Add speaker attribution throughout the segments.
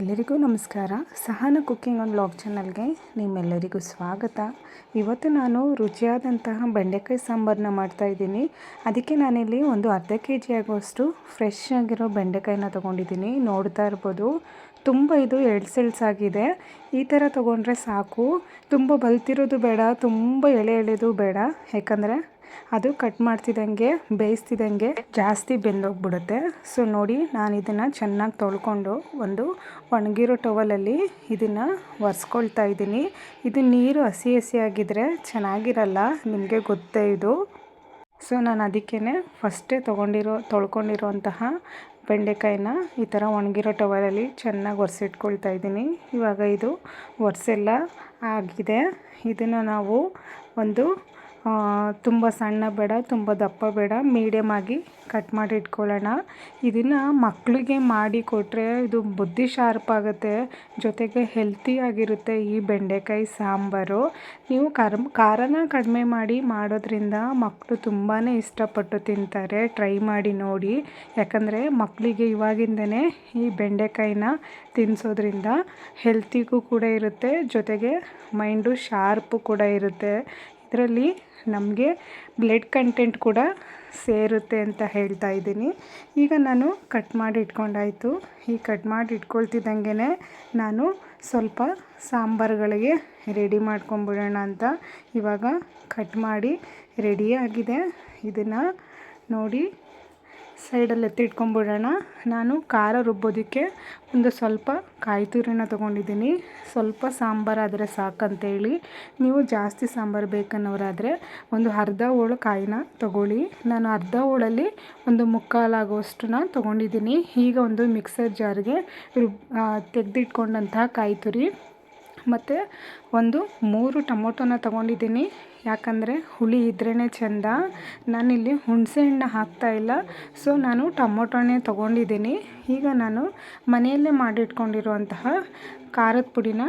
Speaker 1: ಎಲ್ಲರಿಗೂ ನಮಸ್ಕಾರ. ಸಹನ cooking on blog ಚಾನಲ್ಗೆ ನಿಮ್ಮೆಲ್ಲರಿಗೂ ಸ್ವಾಗತ. ಇವತ್ತು ನಾನು ರುಚಿಯಾದಂತಹ ಬೆಂಡೆಕಾಯಿ ಸಾಂಬಾರನ್ನ ಮಾಡ್ತಾಯಿದ್ದೀನಿ ಅದಕ್ಕೆ ನಾನಿಲ್ಲಿ ಒಂದು ಅರ್ಧ ಕೆ ಜಿ ಆಗುವಷ್ಟು ಫ್ರೆಶ್ ಆಗಿರೋ ಬೆಂಡೆಕಾಯಿನ ತೊಗೊಂಡಿದ್ದೀನಿ. ನೋಡ್ತಾ ಇರ್ಬೋದು. ತುಂಬ ಇದು ಎಳ್ಸೆಳ್ಸಾಗಿದೆ ಈ ಥರ ತೊಗೊಂಡ್ರೆ ಸಾಕು. ತುಂಬ ಬಲ್ತಿರೋದು ಬೇಡ, ತುಂಬ ಎಳೆ ಎಳೆದು ಬೇಡ. ಯಾಕಂದರೆ ಅದು ಕಟ್ ಮಾಡ್ತಿದ್ದಂಗೆ ಬೇಯಿಸ್ತಿದ್ದಂಗೆ ಜಾಸ್ತಿ ಬೆಂದೋಗ್ಬಿಡುತ್ತೆ. ಸೊ ನೋಡಿ ನಾನು ಇದನ್ನು ಚೆನ್ನಾಗಿ ತೊಳ್ಕೊಂಡು ಒಂದು ಒಣಗಿರೋ ಟವಲಲ್ಲಿ ಇದನ್ನು ಒರೆಸ್ಕೊಳ್ತಾ ಇದ್ದೀನಿ. ಇದು ನೀರು ಹಸಿ ಹಸಿಯಾಗಿದ್ದರೆ ಚೆನ್ನಾಗಿರಲ್ಲ, ನಿಮಗೆ ಗೊತ್ತೇ ಇದು. ಸೊ ನಾನು ಅದಕ್ಕೇ ಫಸ್ಟೇ ತೊಗೊಂಡಿರೋ ತೊಳ್ಕೊಂಡಿರೋಂತಹ ಬೆಂಡೆಕಾಯಿನ ಈ ಥರ ಒಣಗಿರೋ ಟವಲಲ್ಲಿ ಚೆನ್ನಾಗಿ ಒರೆಸಿಟ್ಕೊಳ್ತಾ ಇದ್ದೀನಿ. ಇವಾಗ ಇದು ಒರೆಸೆಲ್ಲ ಆಗಿದೆ. ಇದನ್ನು ನಾವು ಒಂದು ತುಂಬ ಸಣ್ಣ ಬೇಡ, ತುಂಬ ದಪ್ಪ ಬೇಡ. ಮೀಡಿಯಮ್ ಆಗಿ ಕಟ್ ಮಾಡಿ ಇಟ್ಕೊಳ್ಳೋಣ. ಇದನ್ನು ಮಕ್ಕಳಿಗೆ ಮಾಡಿ ಕೊಟ್ಟರೆ ಇದು ಬುದ್ಧಿ ಶಾರ್ಪ್ ಆಗುತ್ತೆ. ಜೊತೆಗೆ ಹೆಲ್ತಿಯಾಗಿರುತ್ತೆ ಈ ಬೆಂಡೆಕಾಯಿ ಸಾಂಬಾರು. ನೀವು ಕರ್ಮ್, ಖಾರನ ಕಡಿಮೆ ಮಾಡಿ ಮಾಡೋದ್ರಿಂದ ಮಕ್ಕಳು ತುಂಬಾ ಇಷ್ಟಪಟ್ಟು ತಿಂತಾರೆ. ಟ್ರೈ ಮಾಡಿ ನೋಡಿ. ಯಾಕಂದರೆ ಮಕ್ಕಳಿಗೆ ಇವಾಗಿಂದನೇ ಈ ಬೆಂಡೆಕಾಯಿನ ತಿನ್ನಿಸೋದ್ರಿಂದ ಹೆಲ್ತಿಗೂ ಕೂಡ ಇರುತ್ತೆ. ಜೊತೆಗೆ ಮೈಂಡು ಶಾರ್ಪು ಕೂಡ ಇರುತ್ತೆ. ಇದರಲ್ಲಿ ನಮಗೆ ಬ್ಲಡ್ ಕಂಟೆಂಟ್ ಕೂಡ ಸೇರುತ್ತೆ ಅಂತ ಹೇಳ್ತಾ ಇದ್ದೀನಿ. ಈಗ ನಾನು ಕಟ್ ಮಾಡಿ ಇಟ್ಕೊಂಡಾಯಿತು. ಈ ಕಟ್ ಮಾಡಿ ಇಟ್ಕೊಳ್ತಿದ್ದಂಗೆ ನಾನು ಸ್ವಲ್ಪ ಸಾಂಬಾರುಗಳಿಗೆ ರೆಡಿ ಮಾಡ್ಕೊಂಬಿಡೋಣ ಅಂತ ಇವಾಗ ಕಟ್ ಮಾಡಿ ರೆಡಿಯಾಗಿದೆ ಇದನ್ನು ನೋಡಿ ಸೈಡಲ್ಲಿ ಎತ್ತಿಟ್ಕೊಂಬಿಡೋಣ. ನಾನು ಖಾರ ರುಬ್ಬೋದಕ್ಕೆ ಒಂದು ಸ್ವಲ್ಪ ಕಾಯಿ ತುರಿನ ತೊಗೊಂಡಿದ್ದೀನಿ. ಸ್ವಲ್ಪ ಸಾಂಬಾರಾದರೆ ಸಾಕಂತೇಳಿ. ನೀವು ಜಾಸ್ತಿ ಸಾಂಬಾರು ಬೇಕನ್ನೋರಾದರೆ ಒಂದು ಅರ್ಧ ಹೋಳು ಕಾಯಿನ ತೊಗೊಳ್ಳಿ. ನಾನು ಅರ್ಧ ಹೋಳಲ್ಲಿ ಒಂದು ಮುಕ್ಕಾಲಾಗುವಷ್ಟನ್ನ ತೊಗೊಂಡಿದ್ದೀನಿ. ಈಗ ಒಂದು ಮಿಕ್ಸರ್ ಜಾರ್ಗೆ ರುಬ್ ತೆಗೆದಿಟ್ಕೊಂಡಂತಹ ಕಾಯಿ ತುರಿ ಮತ್ತು ಒಂದು ಮೂರು ಟೊಮೊಟೊನ ತೊಗೊಂಡಿದ್ದೀನಿ. ಯಾಕಂದರೆ ಹುಳಿ ಇದ್ರೇ ಚೆಂದ. ನಾನಿಲ್ಲಿ ಹುಣಸೆ ಹಣ್ಣು ಹಾಕ್ತಾಯಿಲ್ಲ ಸೊ ನಾನು ಟೊಮೊಟೊನೇ ತೊಗೊಂಡಿದ್ದೀನಿ. ಈಗ ನಾನು ಮನೆಯಲ್ಲೇ ಮಾಡಿಟ್ಕೊಂಡಿರುವಂತಹ ಖಾರದ ಪುಡಿನ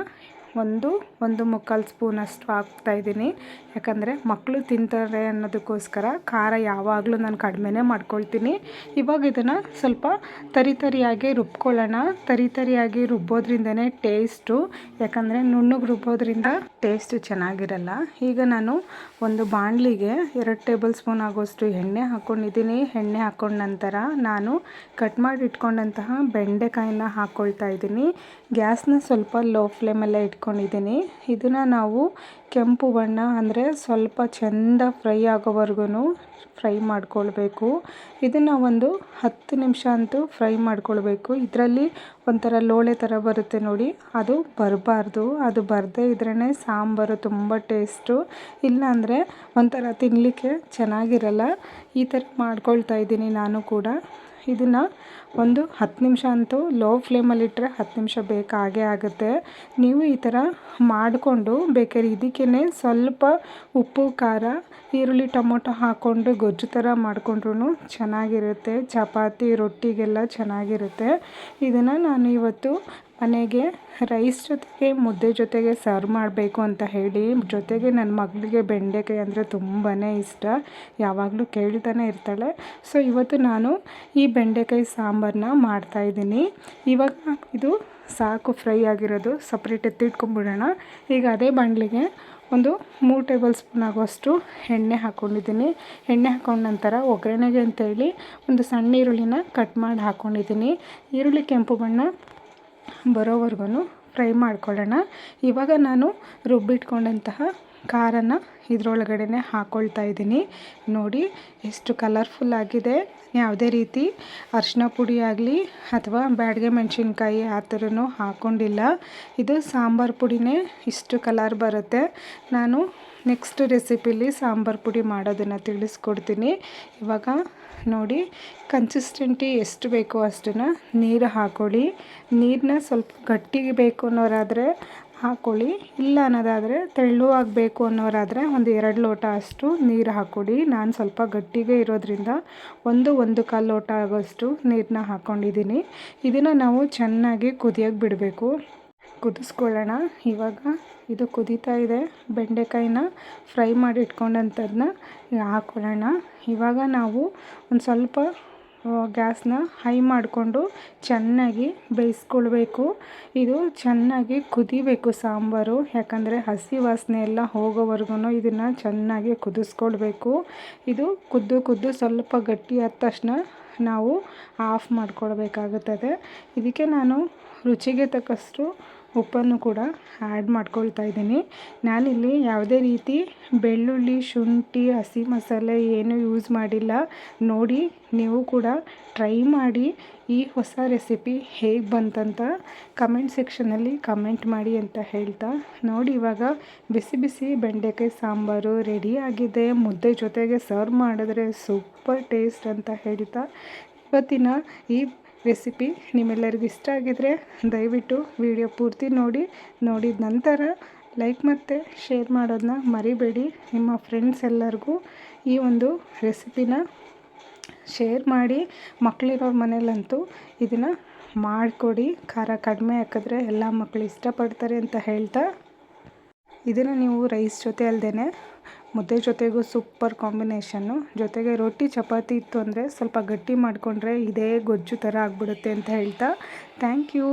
Speaker 1: ಒಂದು ಒಂದು ಮುಕ್ಕಾಲು ಸ್ಪೂನಷ್ಟು ಹಾಕ್ತಾಯಿದ್ದೀನಿ ಯಾಕಂದರೆ ಮಕ್ಕಳು ತಿಂತಾರೆ ಅನ್ನೋದಕ್ಕೋಸ್ಕರ ಖಾರ ಯಾವಾಗಲೂ ನಾನು ಕಡಿಮೆನೇ ಮಾಡ್ಕೊಳ್ತೀನಿ. ಇವಾಗ ಇದನ್ನು ಸ್ವಲ್ಪ ತರಿ ತರಿಯಾಗಿ ರುಬ್ಕೊಳ್ಳೋಣ. ತರಿ ತರಿಯಾಗಿ ರುಬ್ಬೋದ್ರಿಂದನೇ ಟೇಸ್ಟು. ಯಾಕಂದರೆ ನುಣ್ಣಗೆ ರುಬ್ಬೋದ್ರಿಂದ ಟೇಸ್ಟು ಚೆನ್ನಾಗಿರಲ್ಲ. ಈಗ ನಾನು ಒಂದು ಬಾಣಲಿಗೆ ಎರಡು ಟೇಬಲ್ ಸ್ಪೂನ್ ಆಗೋಷ್ಟು ಎಣ್ಣೆ ಹಾಕ್ಕೊಂಡಿದ್ದೀನಿ ಎಣ್ಣೆ ಹಾಕ್ಕೊಂಡ ನಂತರ ನಾನು ಕಟ್ ಮಾಡಿ ಇಟ್ಕೊಂಡಂತಹ ಬೆಂಡೆಕಾಯಿನ ಹಾಕ್ಕೊಳ್ತಾ ಇದ್ದೀನಿ. ಗ್ಯಾಸ್ನ ಸ್ವಲ್ಪ ಲೋ ಫ್ಲೇಮಲ್ಲೇ ಇಟ್ಕೊಂಡಿದ್ದೀನಿ ಇದನ್ನು ನಾವು ಕೆಂಪು ಬಣ್ಣ ಅಂದರೆ ಸ್ವಲ್ಪ ಚೆಂದ ಫ್ರೈ ಆಗೋವರೆಗೂ ಫ್ರೈ ಮಾಡ್ಕೊಳ್ಬೇಕು. ಇದನ್ನು ಒಂದು ಹತ್ತು ನಿಮಿಷ ಅಂತೂ ಫ್ರೈ ಮಾಡ್ಕೊಳ್ಬೇಕು. ಇದರಲ್ಲಿ ಒಂಥರ ಲೋಳೆ ಥರ ಬರುತ್ತೆ ನೋಡಿ. ಅದು ಬರಬಾರ್ದು. ಅದು ಬರದೇ ಇದ್ರೇ ಸಾಂಬಾರು ತುಂಬ ಟೇಸ್ಟು. ಇಲ್ಲಾಂದರೆ ಒಂಥರ ತಿನ್ನಲಿಕ್ಕೆ ಚೆನ್ನಾಗಿರಲ್ಲ. ಈ ಥರ ಮಾಡ್ಕೊಳ್ತಾ ಇದ್ದೀನಿ ನಾನು ಕೂಡ. ಇದನ್ನು ಒಂದು ಹತ್ತು ನಿಮಿಷ ಅಂತೂ ಲೋ ಫ್ಲೇಮಲ್ಲಿಟ್ಟರೆ ಹತ್ತು ನಿಮಿಷ ಬೇಕಾಗೇ ಆಗುತ್ತೆ. ನೀವು ಈ ಥರ ಮಾಡಿಕೊಂಡು ಬೇಕಾದ್ರೆ ಇದಕ್ಕೇ ಸ್ವಲ್ಪ ಉಪ್ಪು, ಖಾರ, ಈರುಳ್ಳಿ, ಟೊಮೊಟೊ ಹಾಕ್ಕೊಂಡು ಗೊಜ್ಜು ಥರ ಮಾಡಿಕೊಂಡ್ರೂ ಚೆನ್ನಾಗಿರುತ್ತೆ. ಚಪಾತಿ, ರೊಟ್ಟಿಗೆಲ್ಲ ಚೆನ್ನಾಗಿರುತ್ತೆ. ಇದನ್ನು ನಾನು ಇವತ್ತು ಮನೆಗೆ ರೈಸ್ ಜೊತೆಗೆ, ಮುದ್ದೆ ಜೊತೆಗೆ ಸರ್ವ್ ಮಾಡಬೇಕು ಅಂತ ಹೇಳಿ, ಜೊತೆಗೆ ನನ್ನ ಮಗಳಿಗೆ ಬೆಂಡೆಕಾಯಿ ಅಂದರೆ ತುಂಬಾ ಇಷ್ಟ. ಯಾವಾಗಲೂ ಕೇಳ್ತಾನೆ ಇರ್ತಾಳೆ. ಸೊ ಇವತ್ತು ನಾನು ಈ ಬೆಂಡೆಕಾಯಿ ಸಾಂಬಾರನ್ನ ಮಾಡ್ತಾಯಿದ್ದೀನಿ ಇವಾಗ ಇದು ಸಾಕು ಫ್ರೈ ಆಗಿರೋದು ಸಪ್ರೇಟ್ ಎತ್ತಿಟ್ಕೊಂಡ್ಬಿಡೋಣ. ಈಗ ಅದೇ ಬಾಣಲಿಗೆ ಒಂದು ಮೂರು ಟೇಬಲ್ ಸ್ಪೂನ್ ಆಗುವಷ್ಟು ಎಣ್ಣೆ ಹಾಕ್ಕೊಂಡಿದ್ದೀನಿ ಎಣ್ಣೆ ಹಾಕೊಂಡ ನಂತರ ಒಗ್ಗರಣೆಗೆ ಅಂತೇಳಿ ಒಂದು ಸಣ್ಣ ಈರುಳ್ಳಿನ ಕಟ್ ಮಾಡಿ ಹಾಕ್ಕೊಂಡಿದ್ದೀನಿ ಈರುಳ್ಳಿ ಕೆಂಪು ಬಣ್ಣ ಬರೋವರೆಗೂ ಫ್ರೈ ಮಾಡ್ಕೊಳ್ಳೋಣ. ಇವಾಗ ನಾನು ರುಬ್ಬಿಟ್ಕೊಂಡಂತಹ ಖಾರನ ಇದರೊಳಗಡೆ ಹಾಕ್ಕೊಳ್ತಾ ಇದ್ದೀನಿ. ನೋಡಿ, ಎಷ್ಟು ಕಲರ್ಫುಲ್ ಆಗಿದೆ. ಯಾವುದೇ ರೀತಿ ಅರಿಶಿನ ಪುಡಿ ಆಗಲಿ ಅಥವಾ ಬ್ಯಾಡಗೆ ಮೆಣಸಿನ್ಕಾಯಿ ಆ ಥರನೂ ಹಾಕ್ಕೊಂಡಿಲ್ಲ ಇದು ಸಾಂಬಾರು ಪುಡಿನೇ ಇಷ್ಟು ಕಲರ್ ಬರುತ್ತೆ. ನಾನು ನೆಕ್ಸ್ಟ್ ರೆಸಿಪಿಲಿ ಸಾಂಬಾರು ಪುಡಿ ಮಾಡೋದನ್ನು ತಿಳಿಸ್ಕೊಡ್ತೀನಿ. ಇವಾಗ ನೋಡಿ ಕನ್ಸಿಸ್ಟೆಂಟಿ ಎಷ್ಟು ಬೇಕೋ ಅಷ್ಟನ್ನು ನೀರು ಹಾಕ್ಕೊಳ್ಳಿ ನೀರನ್ನ ಸ್ವಲ್ಪ ಗಟ್ಟಿಗೆ ಬೇಕು ಅನ್ನೋರಾದರೆ ಹಾಕ್ಕೊಳ್ಳಿ ಇಲ್ಲ ಅನ್ನೋದಾದರೆ ತೆಳ್ಳು ಆಗಬೇಕು ಅನ್ನೋರಾದರೆ ಒಂದು ಎರಡು ಲೋಟ ಅಷ್ಟು ನೀರು ಹಾಕ್ಕೊಡಿ. ನಾನು ಸ್ವಲ್ಪ ಗಟ್ಟಿಗೆ ಇರೋದ್ರಿಂದ ಒಂದು ಒಂದು ಕಾಲು ಲೋಟ ಆಗೋಷ್ಟು ನೀರನ್ನ ಹಾಕ್ಕೊಂಡಿದ್ದೀನಿ ಇದನ್ನು ನಾವು ಚೆನ್ನಾಗಿ ಕುದಿಯೋಕೆ ಬಿಡಬೇಕು. ಕುದಿಸ್ಕೊಳ್ಳೋಣ. ಇವಾಗ ಇದು ಕುದೀತಾ ಇದೆ. ಬೆಂಡೆಕಾಯಿನ ಫ್ರೈ ಮಾಡಿ ಇಟ್ಕೊಂಡಂಥದ್ದನ್ನ ಹಾಕ್ಕೊಳ್ಳೋಣ ಇವಾಗ ನಾವು ಒಂದು ಸ್ವಲ್ಪ ಗ್ಯಾಸ್ನ ಹೈ ಮಾಡಿಕೊಂಡು ಚೆನ್ನಾಗಿ ಬೇಯಿಸ್ಕೊಳ್ಬೇಕು. ಇದು ಚೆನ್ನಾಗಿ ಕುದಿಬೇಕು ಸಾಂಬಾರು, ಯಾಕಂದರೆ ಹಸಿ ವಾಸನೆ ಎಲ್ಲ ಹೋಗೋವರೆಗೂ ಇದನ್ನು ಚೆನ್ನಾಗಿ ಕುದಿಸ್ಕೊಳ್ಬೇಕು. ಇದು ಕುದ್ದು ಕುದ್ದು ಸ್ವಲ್ಪ ಗಟ್ಟಿ ಆದ ತಕ್ಷಣ ನಾವು ಆಫ್ ಮಾಡಿಕೊಳ್ಬೇಕಾಗುತ್ತದೆ. ಇದಕ್ಕೆ ನಾನು ರುಚಿಗೆ ತಕ್ಕಷ್ಟು ಉಪ್ಪನ್ನು ಕೂಡ ಆ್ಯಡ್ ಮಾಡ್ಕೊಳ್ತಾ ಇದ್ದೀನಿ. ನಾನಿಲ್ಲಿ ಯಾವುದೇ ರೀತಿ ಬೆಳ್ಳುಳ್ಳಿ, ಶುಂಠಿ, ಹಸಿ ಮಸಾಲೆ ಏನೂ ಯೂಸ್ ಮಾಡಿಲ್ಲ. ನೋಡಿ, ನೀವು ಕೂಡ ಟ್ರೈ ಮಾಡಿ ಈ ಹೊಸ ರೆಸಿಪಿ ಹೇಗೆ ಬಂತಂತ ಕಮೆಂಟ್ ಸೆಕ್ಷನಲ್ಲಿ ಕಮೆಂಟ್ ಮಾಡಿ ಅಂತ ಹೇಳ್ತಾ. ನೋಡಿ, ಇವಾಗ ಬಿಸಿ ಬಿಸಿ ಬೆಂಡೆಕಾಯಿ ಸಾಂಬಾರು ಆಗಿದೆ. ಮುದ್ದೆ ಜೊತೆಗೆ ಸರ್ವ್ ಮಾಡಿದ್ರೆ ಸೂಪರ್ ಟೇಸ್ಟ್ ಅಂತ ಹೇಳ್ತಾ. ಇವತ್ತಿನ ಈ ರೆಸಿಪಿ ನಿಮ್ಮೆಲ್ಲರಿಗೂ ಇಷ್ಟ ಆಗಿದರೆ ದಯವಿಟ್ಟು ವಿಡಿಯೋ ಪೂರ್ತಿ ನೋಡಿ, ನೋಡಿದ ನಂತರ ಲೈಕ್ ಮತ್ತು ಶೇರ್ ಮಾಡೋದನ್ನ ಮರಿಬೇಡಿ. ನಿಮ್ಮ ಫ್ರೆಂಡ್ಸ್ ಎಲ್ಲರಿಗೂ ಈ ಒಂದು ರೆಸಿಪಿನ ಶೇರ್ ಮಾಡಿ ಮಕ್ಕಳಿರೋರ ಮನೇಲಂತೂ ಇದನ್ನು ಮಾಡಿಕೊಡಿ. ಖಾರ ಕಡಿಮೆ ಹಾಕಿದ್ರೆ ಎಲ್ಲ ಮಕ್ಕಳು ಇಷ್ಟಪಡ್ತಾರೆ ಅಂತ ಹೇಳ್ತಾ ಇದನ್ನು ನೀವು ರೈಸ್ ಜೊತೆ ಅಲ್ಲದೇ ಮುದ್ದೆ ಜೊತೆಗೂ ಸೂಪರ್ ಕಾಂಬಿನೇಷನ್ನು ಜೊತೆಗೆ ರೊಟ್ಟಿ, ಚಪಾತಿ ಇತ್ತು ಅಂದರೆ ಸ್ವಲ್ಪ ಗಟ್ಟಿ ಮಾಡಿಕೊಂಡ್ರೆ ಇದೇ ಗೊಜ್ಜು ಥರ ಆಗಿಬಿಡುತ್ತೆ ಅಂತ ಹೇಳ್ತಾ. Thank you.